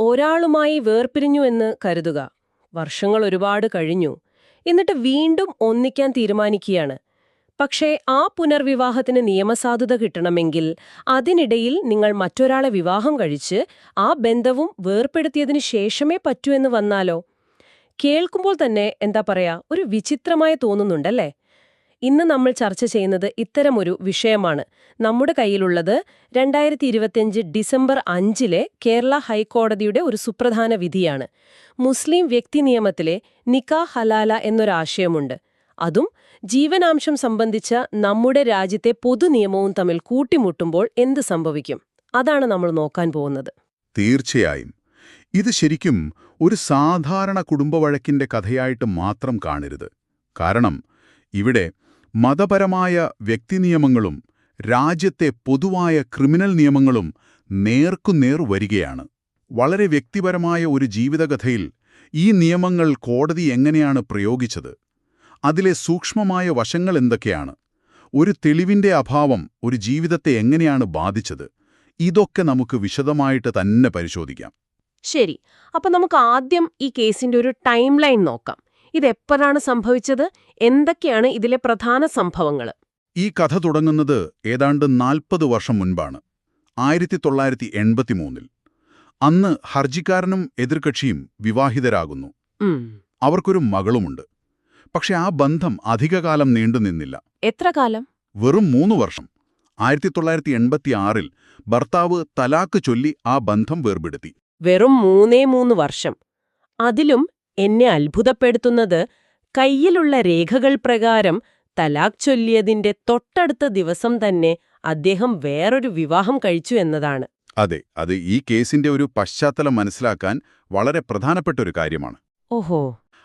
ഒരാളുമായി വേർപിരിഞ്ഞു എന്ന് കരുതുക. വർഷങ്ങൾ ഒരുപാട് കഴിഞ്ഞു. എന്നിട്ട് വീണ്ടും ഒന്നിക്കാൻ തീരുമാനിക്കുകയാണ്. പക്ഷേ ആ പുനർവിവാഹത്തിന് നിയമസാധുത കിട്ടണമെങ്കിൽ അതിനിടയിൽ നിങ്ങൾ മറ്റൊരാളെ വിവാഹം കഴിച്ച് ആ ബന്ധവും വേർപ്പെടുത്തിയതിനു ശേഷമേ പറ്റൂ എന്ന് വന്നാലോ? കേൾക്കുമ്പോൾ തന്നെ എന്താ പറയാ ഒരു വിചിത്രമായി തോന്നുന്നുണ്ടല്ലേ? ഇന്ന് നമ്മൾ ചർച്ച ചെയ്യുന്നത് ഇത്തരമൊരു വിഷയമാണ്. നമ്മുടെ കയ്യിലുള്ളത് രണ്ടായിരത്തി ഇരുപത്തിയഞ്ച് ഡിസംബർ അഞ്ചിലെ കേരള ഹൈക്കോടതിയുടെ ഒരു സുപ്രധാന വിധിയാണ്. മുസ്ലിം വ്യക്തി നിയമത്തിലെ നിക്കാ ഹലാല എന്നൊരാശയമുണ്ട് അതും ജീവനാംശം സംബന്ധിച്ച നമ്മുടെ രാജ്യത്തെ പൊതുനിയമവും തമ്മിൽ കൂട്ടിമുട്ടുമ്പോൾ എന്ത് സംഭവിക്കും? അതാണ് നമ്മൾ നോക്കാൻ പോകുന്നത്. തീർച്ചയായും. ഇത് ശരിക്കും ഒരു സാധാരണ കുടുംബവഴക്കിന്റെ കഥയായിട്ട് മാത്രം കാണരുത്. കാരണം ഇവിടെ മതപരമായ വ്യക്തിനിയമങ്ങളും രാജ്യത്തെ പൊതുവായ ക്രിമിനൽ നിയമങ്ങളും നേർക്കുനേർ വരികയാണ്. വളരെ വ്യക്തിപരമായ ഒരു ജീവിതകഥയിൽ ഈ നിയമങ്ങൾ കോടതി എങ്ങനെയാണ് പ്രയോഗിച്ചത്? അതിലെ സൂക്ഷ്മമായ വശങ്ങൾ എന്തൊക്കെയാണ്? ഒരു തെളിവിന്റെ അഭാവം ഒരു ജീവിതത്തെ എങ്ങനെയാണ് ബാധിച്ചത്? ഇതൊക്കെ നമുക്ക് വിശദമായിട്ട് തന്നെ പരിശോധിക്കാം. ശരി. അപ്പൊ നമുക്ക് ആദ്യം ഈ കേസിന്റെ ഒരു ടൈം ലൈൻ നോക്കാം. ഇതെപ്പോഴാണ് സംഭവിച്ചത്? എന്തൊക്കെയാണ് ഇതിലെ പ്രധാന സംഭവങ്ങൾ ഈ കഥ തുടങ്ങുന്നത് ഏതാണ്ട് നാൽപ്പത് വർഷം മുൻപാണ്. ആയിരത്തി തൊള്ളായിരത്തി എൺപത്തിമൂന്നിൽ അന്ന് ഹർജിക്കാരനും എതിർകക്ഷിയും വിവാഹിതരാകുന്നു. അവർക്കൊരു മകളുമുണ്ട്. പക്ഷെ ആ ബന്ധം അധികകാലം നീണ്ടുനിന്നില്ല എത്ര കാലം? വെറും മൂന്ന് വർഷം. ആയിരത്തി തൊള്ളായിരത്തി എൺപത്തിയാറിൽ ഭർത്താവ് തലാക്ക് ചൊല്ലി ആ ബന്ധം വേർപെടുത്തി. വെറും മൂന്നേ മൂന്ന് വർഷം. അതിലും എന്നെ അത്ഭുതപ്പെടുത്തുന്നത് കയ്യിലുള്ള രേഖകൾ പ്രകാരം തലാഖ് ചൊല്ലിയതിന്റെ തൊട്ടടുത്ത ദിവസം തന്നെ അദ്ദേഹം വേറൊരു വിവാഹം കഴിച്ചു എന്നതാണ്. അതെ അത് ഈ കേസിന്റെ ഒരു പശ്ചാത്തലം മനസ്സിലാക്കാൻ വളരെ പ്രധാനപ്പെട്ട ഒരു കാര്യമാണ്. ഓഹോ.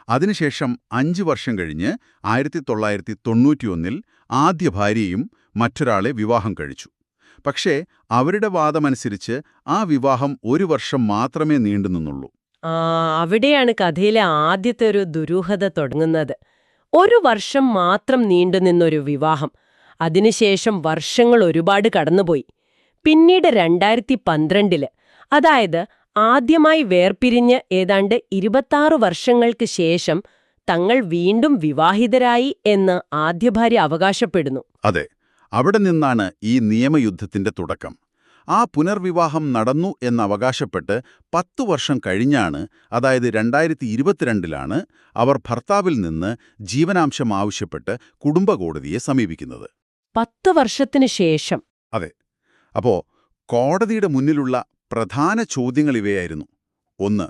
അതിനുശേഷം അഞ്ച് വർഷം കഴിഞ്ഞ് ആയിരത്തി തൊള്ളായിരത്തി തൊണ്ണൂറ്റിയൊന്നിൽ ആദ്യ ഭാര്യയും മറ്റൊരാളെ വിവാഹം കഴിച്ചു. പക്ഷേ അവരുടെ വാദമനുസരിച്ച് ആ വിവാഹം ഒരു വർഷം മാത്രമേ നീണ്ടുനിന്നുള്ളൂ. അവിടെയാണ് കഥയിലെ ആദ്യത്തെ ഒരു ദുരൂഹത തുടങ്ങുന്നത്. ഒരു വർഷം മാത്രം നീണ്ടുനിന്നൊരു വിവാഹം. അതിനുശേഷം വർഷങ്ങൾ ഒരുപാട് കടന്നുപോയി. പിന്നീട് രണ്ടായിരത്തി പന്ത്രണ്ടിൽ അതായത് ആദ്യമായി വേർപിരിഞ്ഞ് ഏതാണ്ട് ഇരുപത്താറ് വർഷങ്ങൾക്ക് ശേഷം തങ്ങൾ വീണ്ടും വിവാഹിതരായി എന്ന് ആദ്യ ഭാര്യ അവകാശപ്പെടുന്നു. അതെ അവിടെ നിന്നാണ് ഈ നിയമയുദ്ധത്തിന്റെ തുടക്കം. ആ പുനർവിവാഹം നടന്നു എന്നവകാശപ്പെട്ട് പത്തു വർഷം കഴിഞ്ഞാണ് അതായത് രണ്ടായിരത്തി ഇരുപത്തിരണ്ടിലാണ് അവർ ഭർത്താവിൽ നിന്ന് ജീവനാംശം ആവശ്യപ്പെട്ട് കുടുംബകോടതിയെ സമീപിക്കുന്നത്. പത്ത് വർഷത്തിനു ശേഷം. അതെ. അപ്പോ കോടതിയുടെ മുന്നിലുള്ള പ്രധാന ചോദ്യങ്ങൾ ഇവയായിരുന്നു. ഒന്ന്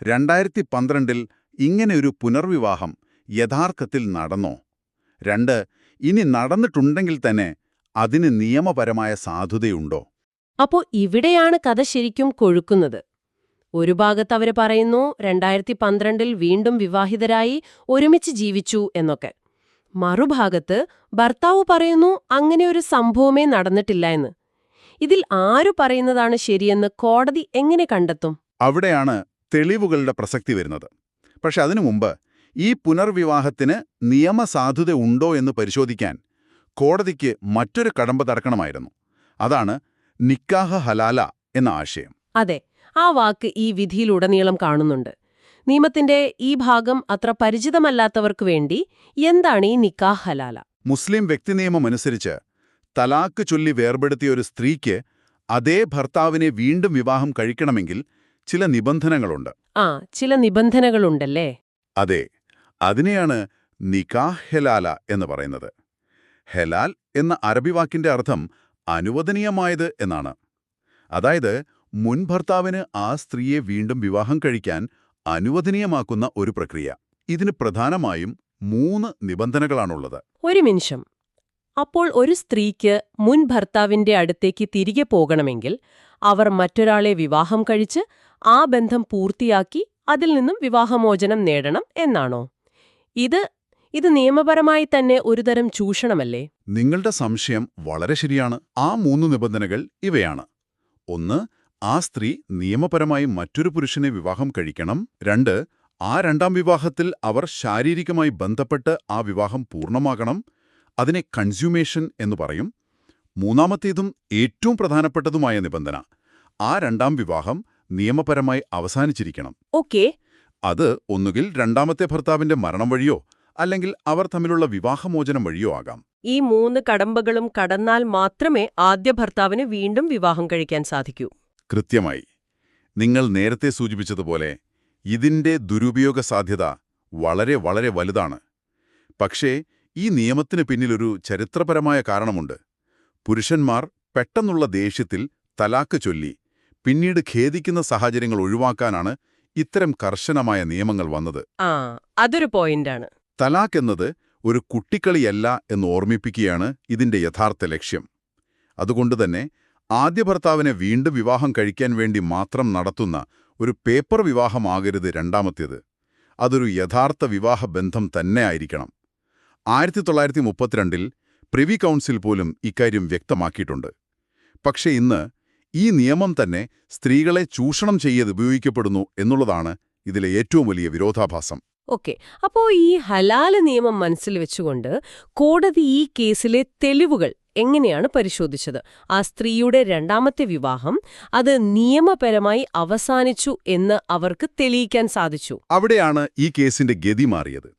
രണ്ടായിരത്തി പന്ത്രണ്ടിൽ ഇങ്ങനെയൊരു പുനർവിവാഹം യഥാർത്ഥത്തിൽ നടന്നോ? രണ്ട് ഇനി നടന്നിട്ടുണ്ടെങ്കിൽ തന്നെ അതിന് നിയമപരമായ സാധുതയുണ്ടോ? അപ്പോ ഇവിടെയാണ് കഥ ശരിക്കും കൊഴുക്കുന്നത്. ഒരു ഭാഗത്ത് അവർ പറയുന്നു രണ്ടായിരത്തി പന്ത്രണ്ടിൽ വീണ്ടും വിവാഹിതരായി ഒരുമിച്ച് ജീവിച്ചു എന്നൊക്കെ. മറുഭാഗത്ത് ഭർത്താവ് പറയുന്നു അങ്ങനെ ഒരു സംഭവമേ നടന്നിട്ടില്ല എന്ന്. ഇതിൽ ആരു പറയുന്നതാണ് ശരിയെന്ന് കോടതി എങ്ങനെ കണ്ടെത്തും? അവിടെയാണ് തെളിവുകളുടെ പ്രസക്തി വരുന്നത്. പക്ഷെ അതിനു മുമ്പ് ഈ പുനർവിവാഹത്തിന് നിയമസാധുത ഉണ്ടോ എന്ന് പരിശോധിക്കാൻ കോടതിക്ക് മറ്റൊരു കടമ്പ തടക്കണമായിരുന്നു. അതാണ് നിക്കാഹ ഹലാല എന്ന ആശയം. അതെ ആ വാക്ക് ഈ വിധിയിലുടനീളം കാണുന്നുണ്ട്. നിയമത്തിന്റെ ഈ ഭാഗം അത്ര പരിചിതമല്ലാത്തവർക്ക് വേണ്ടി എന്താണ് ഈ നിക്കാഹ് ഹലാല? മുസ്ലിം വ്യക്തി നിയമമനുസരിച്ച് തലാക്ക് ചൊല്ലി വേർപെടുത്തിയ ഒരു സ്ത്രീക്ക് അതേ ഭർത്താവിനെ വീണ്ടും വിവാഹം കഴിക്കണമെങ്കിൽ ചില നിബന്ധനകളുണ്ട്. ആ ചില നിബന്ധനകളുണ്ടല്ലേ? അതെ അതിനെയാണ് നിക്കാഹ് ഹെലാല എന്ന് പറയുന്നത്. ഹെലാൽ എന്ന അറബി വാക്കിന്റെ അർത്ഥം അനുവദനീയമായത് എന്നാണ്. അതായത് മുൻ ഭർത്താവിന് ആ സ്ത്രീയെ വീണ്ടും വിവാഹം കഴിക്കാൻ അനുവദനീയമാക്കുന്ന ഒരു പ്രക്രിയ. ഇതിന് പ്രധാനമായും മൂന്ന് നിബന്ധനകളാണുള്ളത്. ഒരു നിമിഷം. അപ്പോൾ ഒരു സ്ത്രീക്ക് മുൻ ഭർത്താവിന്റെ അടുത്തേക്ക് തിരികെ പോകണമെങ്കിൽ അവർ മറ്റൊരാളെ വിവാഹം കഴിച്ച് ആ ബന്ധം പൂർത്തിയാക്കി അതിൽ നിന്നും വിവാഹമോചനം നേടണം എന്നാണോ? ഇത് ഇത് നിയമപരമായി തന്നെ ഒരുതരം ചൂഷണമല്ലേ? നിങ്ങളുടെ സംശയം വളരെ ശരിയാണ്. ആ മൂന്ന് നിബന്ധനകൾ ഇവയാണ്. ഒന്ന് ആ സ്ത്രീ നിയമപരമായി മറ്റൊരു പുരുഷനെ വിവാഹം കഴിക്കണം. രണ്ട് ആ രണ്ടാം വിവാഹത്തിൽ അവർ ശാരീരികമായി ബന്ധപ്പെട്ട് ആ വിവാഹം പൂർണമാകണം. അതിനെ കൺസ്യൂമേഷൻ എന്ന് പറയും. മൂന്നാമത്തേതും ഏറ്റവും പ്രധാനപ്പെട്ടതുമായ നിബന്ധന. ആ രണ്ടാം വിവാഹം നിയമപരമായി അവസാനിച്ചിരിക്കണം. ഓക്കെ. അത് ഒന്നുകിൽ രണ്ടാമത്തെ ഭർത്താവിന്റെ മരണം വഴിയോ അല്ലെങ്കിൽ അവർ തമ്മിലുള്ള വിവാഹമോചനം വഴിയോ ആകാം. ഈ മൂന്ന് കടമ്പകളും കടന്നാൽ മാത്രമേ ആദ്യ ഭർത്താവിന് വീണ്ടും വിവാഹം കഴിക്കാൻ സാധിക്കൂ. കൃത്യമായി. നിങ്ങൾ നേരത്തെ സൂചിപ്പിച്ചതുപോലെ ഇതിന്റെ ദുരുപയോഗ സാധ്യത വളരെ വളരെ വലുതാണ്. പക്ഷേ ഈ നിയമത്തിന് പിന്നിലൊരു ചരിത്രപരമായ കാരണമുണ്ട്. പുരുഷന്മാർ പെട്ടെന്നുള്ള ദേഷ്യത്തിൽ തലാക്ക് ചൊല്ലി പിന്നീട് ഖേദിക്കുന്ന സാഹചര്യങ്ങൾ ഒഴിവാക്കാനാണ് ഇത്തരം കർശനമായ നിയമങ്ങൾ വന്നത്. ആ അതൊരു പോയിന്റാണ്. തലാക്ക് എന്നത് ഒരു കുട്ടിക്കളിയല്ല എന്ന് ഓർമ്മിപ്പിക്കുകയാണ് ഇതിന്റെ യഥാർത്ഥ ലക്ഷ്യം. അതുകൊണ്ടുതന്നെ ആദ്യ ഭർത്താവിനെ വീണ്ടും വിവാഹം കഴിക്കാൻ വേണ്ടി മാത്രം നടത്തുന്ന ഒരു പേപ്പർ വിവാഹമാകരുത് രണ്ടാമത്തേത്. അതൊരു യഥാർത്ഥ വിവാഹ ബന്ധം തന്നെ ആയിരിക്കണം. ആയിരത്തി തൊള്ളായിരത്തി മുപ്പത്തിരണ്ടിൽ പ്രിവി കൗൺസിൽ പോലും ഇക്കാര്യം വ്യക്തമാക്കിയിട്ടുണ്ട്. പക്ഷേ ഇന്ന് ഈ നിയമം തന്നെ സ്ത്രീകളെ ചൂഷണം ചെയ്യത് ഉപയോഗിക്കപ്പെടുന്നു എന്നുള്ളതാണ് ഇതിലെ ഏറ്റവും വലിയ വിരോധാഭാസം. ഓക്കെ. അപ്പോ ഈ ഹലാല നിയമം മനസ്സിൽ വെച്ചുകൊണ്ട് കോടതി ഈ കേസിലെ തെളിവുകൾ എങ്ങനെയാണ് പരിശോധിച്ചത്? ആ സ്ത്രീയുടെ രണ്ടാമത്തെ വിവാഹം അത് നിയമപരമായി അവസാനിച്ചു എന്ന് അവർക്ക് തെളിയിക്കാൻ സാധിച്ചു. അവിടെയാണ് ഈ കേസിന്റെ ഗതി മാറിയത്.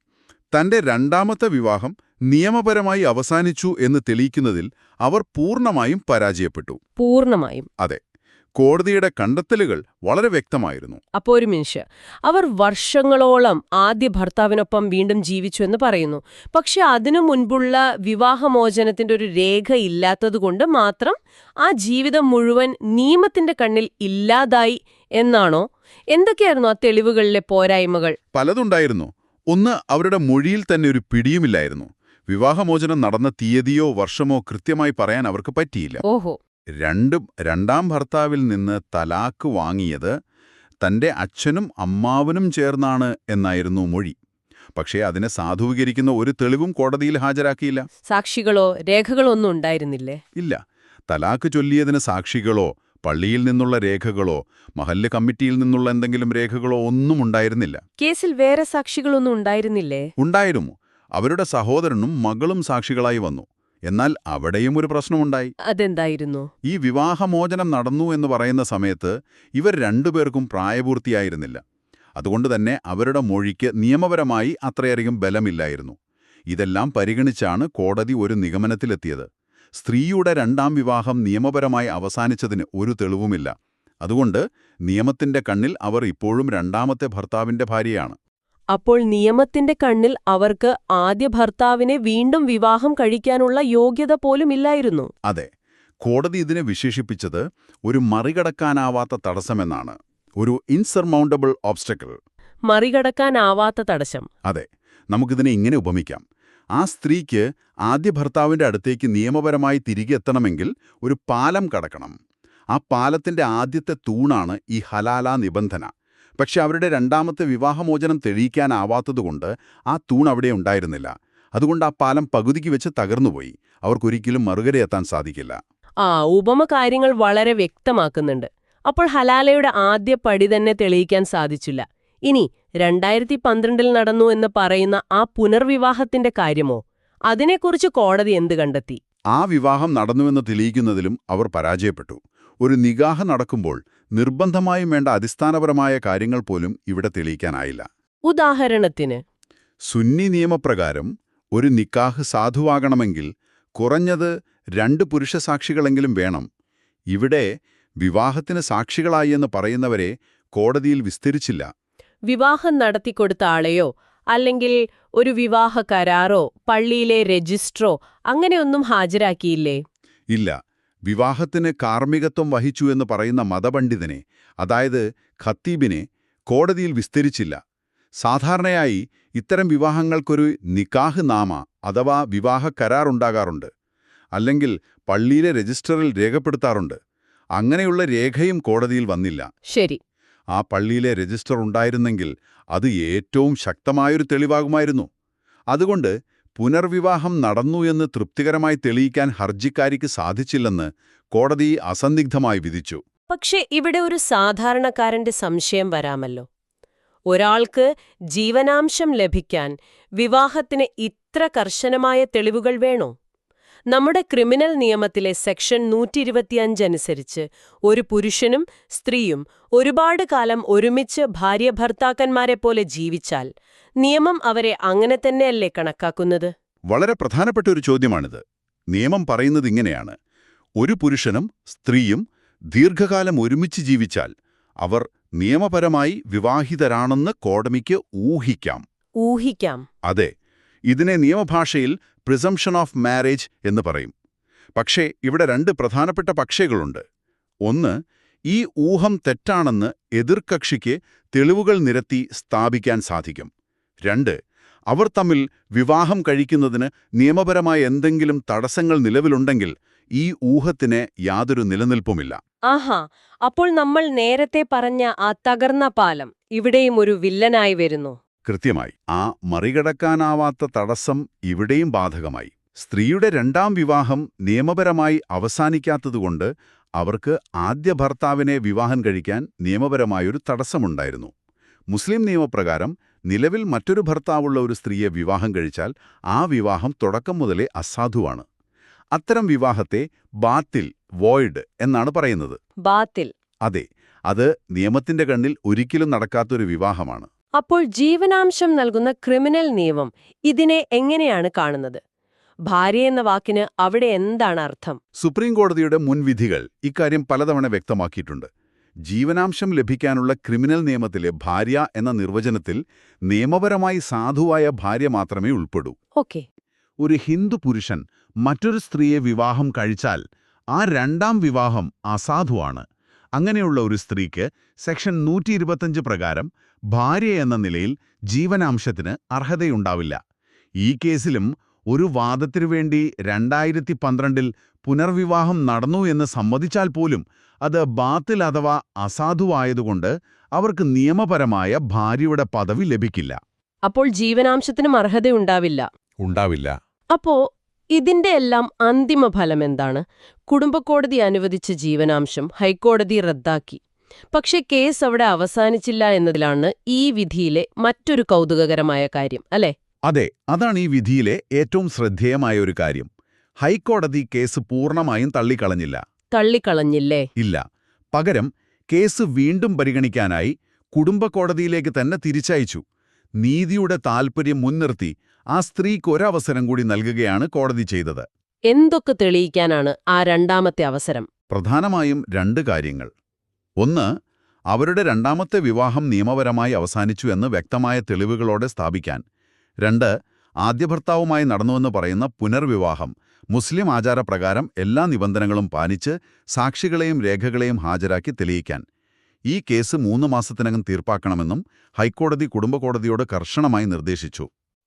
തന്റെ രണ്ടാമത്തെ വിവാഹം നിയമപരമായി അവസാനിച്ചു എന്ന് തെളിയിക്കുന്നതിൽ അവർ പൂർണമായും പരാജയപ്പെട്ടു. പൂർണമായും. അതെ. കോടതിയുടെ കണ്ടെത്തലുകൾ വളരെ വ്യക്തമായിരുന്നു. അപ്പോ ഒരു മിനിഷ് അവർ വർഷങ്ങളോളം ആദ്യ ഭർത്താവിനൊപ്പം വീണ്ടും ജീവിച്ചു എന്ന് പറയുന്നു. പക്ഷെ അതിനു മുൻപുള്ള വിവാഹമോചനത്തിന്റെ ഒരു രേഖ ഇല്ലാത്തതുകൊണ്ട് മാത്രം ആ ജീവിതം മുഴുവൻ നിയമത്തിന്റെ കണ്ണിൽ ഇല്ലാതായി എന്നാണോ? എന്തൊക്കെയായിരുന്നു ആ തെളിവുകളിലെ പോരായ്മകൾ? പലതുണ്ടായിരുന്നു. ഒന്ന് അവരുടെ മൊഴിയിൽ തന്നെ ഒരു പിടിയുമില്ലായിരുന്നു. വിവാഹമോചനം നടന്ന തീയതിയോ വർഷമോ കൃത്യമായി പറയാൻ അവർക്ക് പറ്റിയില്ല. ഓഹോ. രണ്ടും രണ്ടാം ഭർത്താവിൽ നിന്ന് തലാക്ക് വാങ്ങിയത് തന്റെ അച്ഛനും അമ്മാവനും ചേർന്നാണ് എന്നായിരുന്നു മൊഴി. പക്ഷേ അതിനെ സാധൂകരിക്കുന്ന ഒരു തെളിവും കോടതിയിൽ ഹാജരാക്കിയില്ല. സാക്ഷികളോ രേഖകളോ ഒന്നും ഉണ്ടായിരുന്നില്ലേ? ഇല്ല. തലാക്ക് ചൊല്ലിയതിന് സാക്ഷികളോ പള്ളിയിൽ നിന്നുള്ള രേഖകളോ മഹല്ല് കമ്മിറ്റിയിൽ നിന്നുള്ള എന്തെങ്കിലും രേഖകളോ ഒന്നും ഉണ്ടായിരുന്നില്ല. കേസിൽ വേറെ സാക്ഷികളൊന്നും ഉണ്ടായിരുന്നില്ലേ? ഉണ്ടായിരുന്നു. അവരുടെ സഹോദരനും മകളും സാക്ഷികളായി വന്നു. എന്നാൽ അവിടെയും ഒരു പ്രശ്നമുണ്ടായി. അതെന്തായിരുന്നു? ഈ വിവാഹമോചനം നടന്നു എന്ന് പറയുന്ന സമയത്ത് ഇവർ രണ്ടുപേർക്കും പ്രായപൂർത്തിയായിരുന്നില്ല. അതുകൊണ്ട് തന്നെ അവരുടെ മൊഴിക്ക് നിയമപരമായി അത്രയധികം ബലമില്ലായിരുന്നു. ഇതെല്ലാം പരിഗണിച്ചാണ് കോടതി ഒരു നിഗമനത്തിലെത്തിയത്. സ്ത്രീയുടെ രണ്ടാം വിവാഹം നിയമപരമായി അവസാനിച്ചതിന് ഒരു തെളിവുമില്ല. അതുകൊണ്ട് നിയമത്തിന്റെ കണ്ണിൽ അവർ ഇപ്പോഴും രണ്ടാമത്തെ ഭർത്താവിന്റെ ഭാര്യയാണ്. അപ്പോൾ നിയമത്തിന്റെ കണ്ണിൽ അവർക്ക് ആദ്യ ഭർത്താവിനെ വീണ്ടും വിവാഹം കഴിക്കാനുള്ള യോഗ്യത പോലും ഇല്ലായിരുന്നു അതെ കോടതി ഇതിനെ വിശേഷിപ്പിച്ചത് ഒരു മറികടക്കാനാവാത്ത തടസ്സമെന്നാണ്. ഒരു ഇൻസർമൗണ്ടബിൾ ഓബ്സ്റ്റക്കിൾ. മറികടക്കാനാവാത്ത തടസ്സം. അതെ നമുക്കിതിനെ ഇങ്ങനെ ഉപമിക്കാം. ആ സ്ത്രീക്ക് ആദ്യ ഭർത്താവിന്റെ അടുത്തേക്ക് നിയമപരമായി തിരികെ എത്തണമെങ്കിൽ ഒരു പാലം കടക്കണം. ആ പാലത്തിന്റെ ആദ്യത്തെ തൂണാണ് ഈ ഹലാല നിബന്ധന. പക്ഷെ അവരുടെ രണ്ടാമത്തെ വിവാഹമോചനം തെളിയിക്കാനാവാത്തതുകൊണ്ട് ആ തൂൺ അവിടെ ഉണ്ടായിരുന്നില്ല. അതുകൊണ്ട് ആ പാലം പകുതിക്ക് വെച്ച് തകർന്നുപോയി. അവർക്കൊരിക്കലും മറുകരയെത്താൻ സാധിക്കില്ല. ആ ഉപമ കാര്യങ്ങൾ വളരെ വ്യക്തമാക്കുന്നുണ്ട്. അപ്പോൾ ഹലാലയുടെ ആദ്യ പടി തന്നെ തെളിയിക്കാൻ സാധിച്ചില്ല. ഇനി രണ്ടായിരത്തി പന്ത്രണ്ടിൽ നടന്നു എന്ന് പറയുന്ന ആ പുനർവിവാഹത്തിന്റെ കാര്യമോ? അതിനെക്കുറിച്ച് കോടതി എന്ത് കണ്ടെത്തി? ആ വിവാഹം നടന്നുവെന്ന് തെളിയിക്കുന്നതിലും അവർ പരാജയപ്പെട്ടു. ഒരു നിഗാഹ നടക്കുമ്പോൾ നിർബന്ധമായും വേണ്ട അടിസ്ഥാനപരമായ കാര്യങ്ങൾ പോലും ഇവിടെ തെളിയിക്കാനായില്ല. ഉദാഹരണത്തിന് സുന്നി നിയമപ്രകാരം ഒരു നിക്കാഹ് സാധുവാകണമെങ്കിൽ കുറഞ്ഞത് രണ്ട് പുരുഷ സാക്ഷികളെങ്കിലും വേണം. ഇവിടെ വിവാഹത്തിന് സാക്ഷികളായി എന്ന് പറയുന്നവരെ കോടതിയിൽ വിസ്തരിച്ചില്ല. വിവാഹം നടത്തിക്കൊടുത്ത ആളെയോ അല്ലെങ്കിൽ ഒരു വിവാഹ കരാറോ പള്ളിയിലെ രജിസ്ട്രോ അങ്ങനെയൊന്നും ഹാജരാക്കിയില്ലേ? ഇല്ല. വിവാഹത്തിന് കാർമ്മികത്വം വഹിച്ചു എന്ന് പറയുന്ന മതപണ്ഡിതനെ അതായത് ഖത്തീബിനെ കോടതിയിൽ വിസ്തരിച്ചില്ല. സാധാരണയായി ഇത്തരം വിവാഹങ്ങൾക്കൊരു നിക്കാഹ് നാമ അഥവാ വിവാഹ കരാറുണ്ടാകാറുണ്ട് അല്ലെങ്കിൽ പള്ളിയിലെ രജിസ്റ്ററിൽ രേഖപ്പെടുത്താറുണ്ട്. അങ്ങനെയുള്ള രേഖയും കോടതിയിൽ വന്നില്ല. ശരി. ആ പള്ളിയിലെ രജിസ്റ്റർ ഉണ്ടായിരുന്നെങ്കിൽ അത് ഏറ്റവും ശക്തമായൊരു തെളിവാകുമായിരുന്നു. അതുകൊണ്ട് പുനർവിവാഹം നടന്നു എന്ന് തൃപ്തികരമായി തെളിയിക്കാൻ ഹർജിക്കാരിക്ക് സാധിച്ചില്ലെന്ന് കോടതി അസന്ദിഗ്ധമായി വിധിച്ചു. പക്ഷെ ഇവിടെ ഒരു സാധാരണക്കാരന്റെ സംശയം വരാമല്ലോ. ഒരാൾക്ക് ജീവനാംശം ലഭിക്കാൻ വിവാഹത്തിന് ഇത്ര കർശനമായ തെളിവുകൾ വേണോ? നമ്മുടെ ക്രിമിനൽ നിയമത്തിലെ സെക്ഷൻ നൂറ്റിയിരുപത്തിയഞ്ച് അനുസരിച്ച് ഒരു പുരുഷനും സ്ത്രീയും ഒരുപാട് കാലം ഒരുമിച്ച് ഭാര്യ ഭർത്താക്കന്മാരെ പോലെ ജീവിച്ചാൽ നിയമം അവരെ അങ്ങനെ തന്നെയല്ലേ കണക്കാക്കുന്നത്? വളരെ പ്രധാനപ്പെട്ട ഒരു ചോദ്യമാണിത്. നിയമം പറയുന്നത് ഇങ്ങനെയാണ്. ഒരു പുരുഷനും സ്ത്രീയും ദീർഘകാലം ഒരുമിച്ച് ജീവിച്ചാൽ അവർ നിയമപരമായി വിവാഹിതരാണെന്ന് കോടമിക്ക് ഊഹിക്കാം. ഊഹിക്കാം. അതെ ഇതിനെ നിയമഭാഷയിൽ പ്രിസംഷൻ ഓഫ് മാരേജ് എന്ന് പറയും. പക്ഷേ ഇവിടെ രണ്ട് പ്രധാനപ്പെട്ട പക്ഷികളുണ്ട്. ഒന്ന് ഈ ഊഹം തെറ്റാണെന്ന് എതിർകക്ഷിക്ക് തെളിവുകൾ നിരത്തി സ്ഥാപിക്കാൻ സാധിക്കും. രണ്ട് അവർ തമ്മിൽ വിവാഹം കഴിക്കുന്നതിന് നിയമപരമായ എന്തെങ്കിലും തടസ്സങ്ങൾ നിലവിലുണ്ടെങ്കിൽ ഈ ഊഹത്തിന് യാതൊരു നിലനിൽപ്പുമില്ല. ആഹാ അപ്പോൾ നമ്മൾ നേരത്തെ പറഞ്ഞ ആ തകർന്ന പാലം ഇവിടെയും ഒരു വില്ലനായി വരുന്നു. കൃത്യമായി ആ മറികടക്കാനാവാത്ത തടസ്സം ഇവിടെയും ബാധകമായി. സ്ത്രീയുടെ രണ്ടാം വിവാഹം നിയമപരമായി അവസാനിക്കാത്തതുകൊണ്ട് അവർക്ക് ആദ്യ ഭർത്താവിനെ വിവാഹം കഴിക്കാൻ നിയമപരമായൊരു തടസ്സമുണ്ടായിരുന്നു. മുസ്ലിം നിയമപ്രകാരം നിലവിൽ മറ്റൊരു ഭർത്താവുള്ള ഒരു സ്ത്രീയെ വിവാഹം കഴിച്ചാൽ ആ വിവാഹം തുടക്കം മുതലേ അസാധുവാണ്. അത്തരം വിവാഹത്തെ ബാത്തിൽ വോയിഡ് എന്നാണ് പറയുന്നത്. ബാത്തിൽ. അതെ അത് നിയമത്തിന്റെ കണ്ണിൽ ഒരിക്കലും നടക്കാത്തൊരു വിവാഹമാണ്. അപ്പോൾ ജീവനാംശം നൽകുന്ന ക്രിമിനൽ നിയമം ഇതിനെ എങ്ങനെയാണ് കാണുന്നത്? ഭാര്യ എന്ന വാക്കിന് അവിടെ എന്താണ് അർത്ഥം? സുപ്രീം കോടതിയുടെ മുൻവിധികൾ ഇക്കാര്യം പലതവണ വ്യക്തമാക്കിയിട്ടുണ്ട്. ജീവനാംശം ലഭിക്കാനുള്ള ക്രിമിനൽ നിയമത്തിലെ ഭാര്യ എന്ന നിർവചനത്തിൽ നിയമപരമായി സാധുവായ ഭാര്യ മാത്രമേ ഉൾപ്പെടൂ. ഓക്കെ. ഒരു ഹിന്ദു പുരുഷൻ മറ്റൊരു സ്ത്രീയെ വിവാഹം കഴിച്ചാൽ ആ രണ്ടാം വിവാഹം അസാധുവാണ്. അങ്ങനെയുള്ള ഒരു സ്ത്രീക്ക് സെക്ഷൻ നൂറ്റി ഇരുപത്തഞ്ച് പ്രകാരം ഭാര്യ എന്ന നിലയിൽ ജീവനാംശത്തിന് അർഹതയുണ്ടാവില്ല. ഈ കേസിലും ഒരു വാദത്തിനു വേണ്ടി രണ്ടായിരത്തി പന്ത്രണ്ടിൽ പുനർവിവാഹം നടന്നു എന്ന് സമ്മതിച്ചാൽ പോലും അത് ബാത്തിൽ അഥവാ അസാധുവായതുകൊണ്ട് അവർക്ക് നിയമപരമായ ഭാര്യയുടെ പദവി ലഭിക്കില്ല. അപ്പോൾ ജീവനാംശത്തിനും അർഹതയുണ്ടാവില്ല. ഉണ്ടാവില്ല. അപ്പോ ഇതിന്റെ എല്ലാം അന്തിമ ഫലം എന്താണ്? കുടുംബക്കോടതി അനുവദിച്ച ജീവനാംശം ഹൈക്കോടതി റദ്ദാക്കി. പക്ഷെ കേസ് അവിടെ അവസാനിച്ചില്ല എന്നതിലാണ് ഈ വിധിയിലെ മറ്റൊരു കൗതുകകരമായ കാര്യം അല്ലേ? അതെ അതാണ് ഈ വിധിയിലെ ഏറ്റവും ശ്രദ്ധേയമായ ഒരു കാര്യം. ഹൈക്കോടതി കേസ് പൂർണമായും തള്ളിക്കളഞ്ഞില്ല. തള്ളിക്കളഞ്ഞില്ലേ? ഇല്ല. പകരം കേസ് വീണ്ടും പരിഗണിക്കാനായി കുടുംബ കോടതിയിലേക്ക് തന്നെ തിരിച്ചയച്ചു. നീതിയുടെ താൽപ്പര്യം മുൻനിർത്തി ആ സ്ത്രീക്ക് ഒരവസരം കൂടി നൽകുകയാണ് കോടതി ചെയ്തത്. എന്തൊക്കെ തെളിയിക്കാനാണ് ആ രണ്ടാമത്തെ അവസരം? പ്രധാനമായും രണ്ട് കാര്യങ്ങൾ. ഒന്ന് അവരുടെ രണ്ടാമത്തെ വിവാഹം നിയമപരമായി അവസാനിച്ചു എന്ന് വ്യക്തമായ തെളിവുകളോടെ സ്ഥാപിക്കാൻ. രണ്ട് ആദ്യഭർത്താവുമായി നടന്നുവെന്ന് പറയുന്ന പുനർവിവാഹം മുസ്ലിം ആചാരപ്രകാരം എല്ലാ നിബന്ധനകളും പാലിച്ച് സാക്ഷികളെയും രേഖകളെയും ഹാജരാക്കി തെളിയിക്കാൻ. ഈ കേസ് മൂന്ന് മാസത്തിനകം തീർപ്പാക്കണമെന്നും ഹൈക്കോടതി കുടുംബക്കോടതിയോട് കർശനമായി നിർദ്ദേശിച്ചു.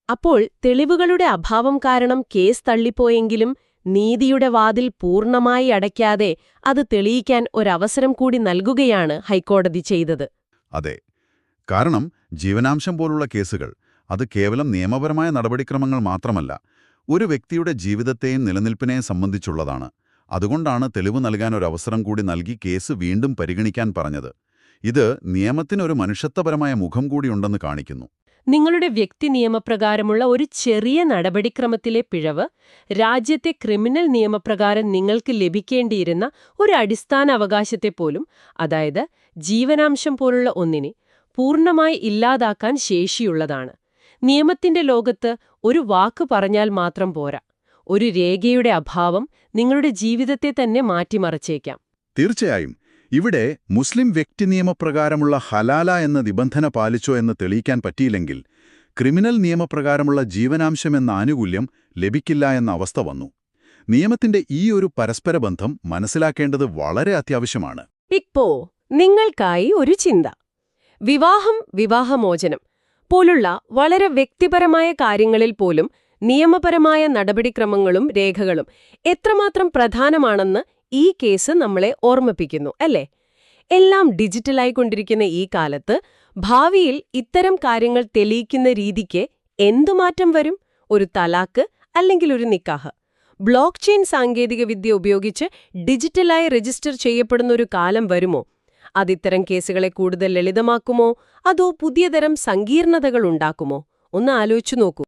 അപ്പോൾ തെളിവുകളുടെ അഭാവം കാരണം കേസ് തള്ളിപ്പോയെങ്കിലും നീതിയുടെ വാതിൽ പൂർണമായി അടയ്ക്കാതെ അത് തെളിയിക്കാൻ ഒരവസരം കൂടി നൽകുകയാണ് ഹൈക്കോടതി ചെയ്തത്. അതെ. കാരണം ജീവനാംശം പോലുള്ള കേസുകൾ അത് കേവലം നിയമപരമായ നടപടിക്രമങ്ങൾ മാത്രമല്ല ഒരു വ്യക്തിയുടെ ജീവിതത്തെയും നിലനിൽപ്പിനെയും സംബന്ധിച്ചുള്ളതാണ്. അതുകൊണ്ടാണ് തെളിവ് നൽകാൻ ഒരു അവസരം കൂടി നൽകി കേസ് വീണ്ടും പരിഗണിക്കാൻ പറഞ്ഞത്. ഇത് നിയമത്തിനൊരു മനുഷ്യത്വപരമായ മുഖം കൂടിയുണ്ടെന്ന് കാണിക്കുന്നു. നിങ്ങളുടെ വ്യക്തി നിയമപ്രകാരമുള്ള ഒരു ചെറിയ നടപടിക്രമത്തിലെ പിഴവ് രാജ്യത്തെ ക്രിമിനൽ നിയമപ്രകാരം നിങ്ങൾക്ക് ലഭിക്കേണ്ടിയിരുന്ന ഒരു അടിസ്ഥാന അവകാശത്തെ പോലും അതായത് ജീവനാംശം പോലുള്ള ഒന്നിനെ പൂർണമായി ഇല്ലാതാക്കാൻ ശേഷിയുള്ളതാണ്. നിയമത്തിന്റെ ലോകത്ത് ഒരു വാക്ക് പറഞ്ഞാൽ മാത്രം പോരാ. ഒരു രേഖയുടെ അഭാവം നിങ്ങളുടെ ജീവിതത്തെ തന്നെ മാറ്റിമറിച്ചേക്കാം. തീർച്ചയായും. ഇവിടെ മുസ്ലിം വ്യക്തി നിയമപ്രകാരമുള്ള ഹലാല എന്ന നിബന്ധന പാലിച്ചോ എന്ന് തെളിയിക്കാൻ പറ്റിയില്ലെങ്കിൽ ക്രിമിനൽ നിയമപ്രകാരമുള്ള ജീവനാംശം എന്ന ആനുകൂല്യം ലഭിക്കില്ല എന്ന അവസ്ഥ വന്നു. നിയമത്തിന്റെ ഈ ഒരു പരസ്പര ബന്ധം മനസ്സിലാക്കേണ്ടത് വളരെ അത്യാവശ്യമാണ്. ഇപ്പോ നിങ്ങൾക്കായി ഒരു ചിന്ത. വിവാഹം വിവാഹമോചനം. പോലുള്ള വളരെ വ്യക്തിപരമായ കാര്യങ്ങളിൽ പോലും നിയമപരമായ നടപടിക്രമങ്ങളും രേഖകളും എത്രമാത്രം പ്രധാനമാണെന്ന് ഈ കേസ് നമ്മളെ ഓർമ്മിപ്പിക്കുന്നു അല്ലേ? എല്ലാം ഡിജിറ്റലായിക്കൊണ്ടിരിക്കുന്ന ഈ കാലത്ത് ഭാവിയിൽ ഇത്തരം കാര്യങ്ങൾ തെളിയിക്കുന്ന രീതിക്ക് എന്തുമാറ്റം വരും? ഒരു തലാക്ക് അല്ലെങ്കിൽ ഒരു നിക്കാഹ്? ബ്ലോക്ക് ചെയിൻ സാങ്കേതികവിദ്യ ഉപയോഗിച്ച് ഡിജിറ്റലായി രജിസ്റ്റർ ചെയ്യപ്പെടുന്ന ഒരു കാലം വരുമോ? അതിത്തരം കേസുകളെ കൂടുതൽ ലളിതമാക്കുമോ? അതോ പുതിയതരം സങ്കീർണതകൾ ഉണ്ടാക്കുമോ? ഒന്ന് ആലോചിച്ചു നോക്കൂ.